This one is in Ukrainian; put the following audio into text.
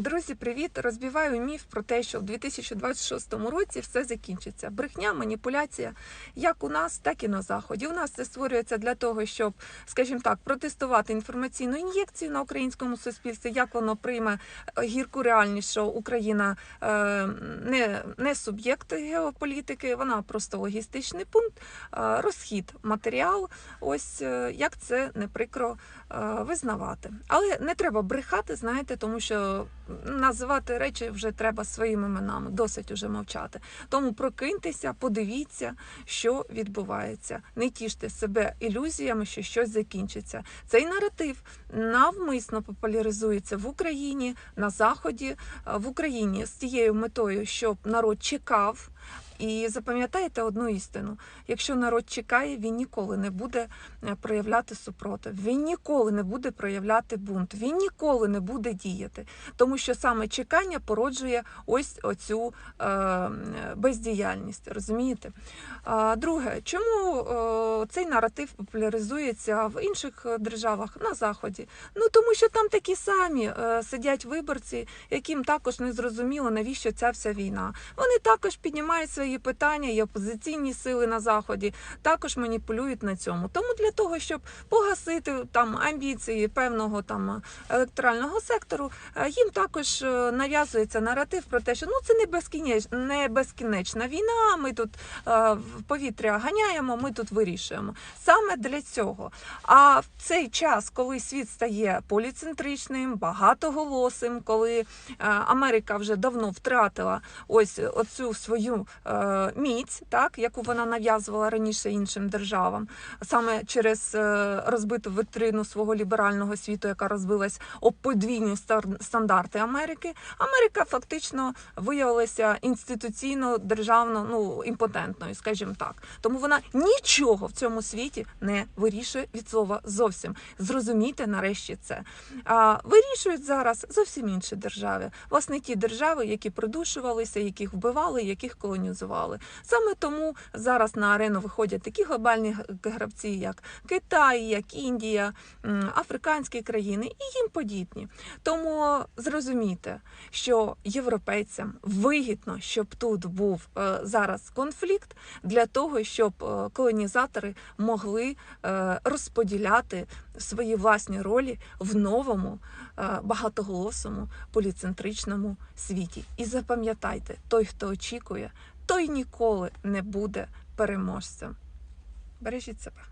Друзі, привіт! Розбиваю міф про те, що в 2026 році все закінчиться. Брехня, маніпуляція, як у нас, так і на заході. У нас це створюється для того, щоб, скажімо так, протестувати інформаційну ін'єкцію на українському суспільстві, як воно прийме е, гірку реальність, що Україна е, не, не суб'єкт геополітики, вона просто логістичний пункт, е, розхід матеріал. Ось як це не прикро визнавати. Але не треба брехати, знаєте, тому що називати речі вже треба своїми іменами, досить уже мовчати. Тому прокиньтеся, подивіться, що відбувається. Не тіште себе ілюзіями, що щось закінчиться. Цей наратив навмисно популяризується в Україні, на Заході, е, в Україні з тією метою, щоб народ чекав. І запам'ятайте одну істину: якщо народ чекає, він ніколи не буде е, проявляти супротив, він ніколи не буде проявляти бунт, він ніколи не буде діяти, тому що саме чекання породжує ось оцю е, бездіяльність. Розумієте? Друге, чому цей наратив популяризується в інших е, державах на заході? Ну тому що там такі самі е, сидять виборці, яким також не зрозуміло, навіщо ця вся війна. Вони також піднімають свої питання, і опозиційні сили на заході також маніпулюють на цьому. Тому для того, щоб погасити там амбіції певного там електорального сектору, е, їм також е, нав'язується наратив про те, що ну це не безкінеч, не безкінечна війна. Ми тут е, в повітря ганяємо, ми тут вирішуємо. Саме для цього. А в цей час, коли світ стає поліцентричним, багатоголосим, коли е, Америка вже давно втратила ось оцю свою е, міць, так яку вона нав'язувала раніше іншим державам, саме через е, розбиту витрину свого ліберального світу, яка розбилась об подвійні стандарти Америки. Америка фактично виявилася інституційно державно ну імпотентною, скажімо так. Тому вона нічого в цьому світі не вирішує від слова зовсім. Зрозумійте нарешті це. А вирішують зараз зовсім інші держави. Власне, ті держави, які придушувалися, яких вбивали, яких колонізували. Саме тому зараз на арену виходять такі глобальні гравці, як Китай, як Індія, африканські країни і їм подібні. Тому зрозумійте, що європейцям вигідно, щоб тут був е, зараз конфлікт для того, щоб е, колонізатори могли е, розподіляти свої власні ролі в новому багатоголосому поліцентричному світі. І запам'ятайте, той, хто очікує, той ніколи не буде переможцем. Бережіть себе.